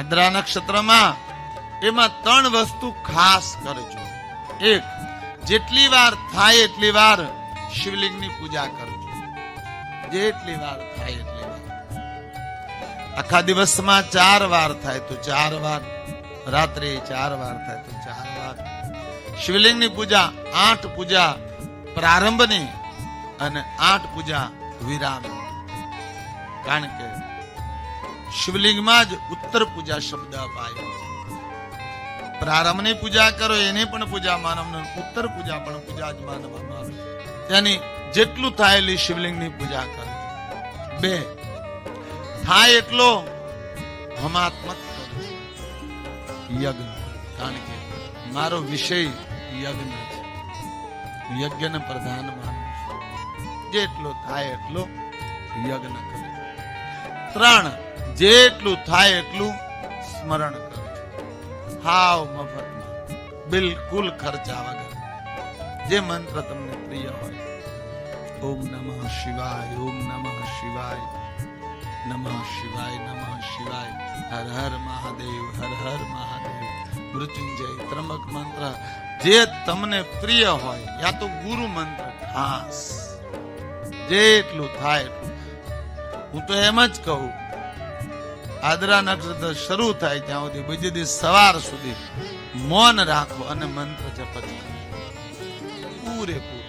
આદ્રા નક્ષત્રમાં એમાં ત્રણ વસ્તુ ખાસ કરજો એક, જેટલી વાર થાય એટલી વાર શિવલિંગની પૂજા કરજો જેટલી વાર થાય એટલી વાર. આખા દિવસમાં ચાર વાર થાય તો ચાર વાર. રાત્રે ચાર વાર થાય તો ચાર વાર. શિવલિંગની પૂજા આઠ પૂજા પ્રારંભની અને આઠ પૂજા વિરામ કારણ કે શિવલિંગમાં જ ઉત્તર પૂજા શબ્દ અપાયો છે. પ્રારંભની પૂજા કરો, એને પણ પૂજા માનવ ઉત્તર પૂજા પણ પૂજા જ માનવામાં આવે. તેની જેટલું થાય એટલી શિવલિંગની પૂજા કરો. બે, થાય એટલો હમાત્મક યજ્ઞ, કારણ કે મારો વિષય યજ્ઞ છે. યજ્ઞને પ્રધાન માનું છું. જેટલો થાય એટલો યજ્ઞ કરો. ત્રણ જેટલું થાય એટલું સ્મરણ કરજો હાવ મફતમાં. બિલકુલ ખર્ચા વગર. જે મંત્ર તમને પ્રિય હોય. ઓમ નમઃ શિવાય, ઓમ નમઃ શિવાય. નમઃ શિવાય નમઃ શિવાય. હર હર મહાદેવ, હર હર મહાદેવ. મૃત્યુંજય ત્રમક મંત્ર. જે તમને પ્રિય હોય, યા તો ગુરુ મંત્ર ખાસ. જેટલું થાય એટલું. હું તો એમ જ કહું આદરા નક્ષત્ર શરૂ થાય ત્યાં સુધી, બીજે દિવસ સવાર સુધી મૌન રાખો અને મંત્ર જપ પૂરેપૂરું.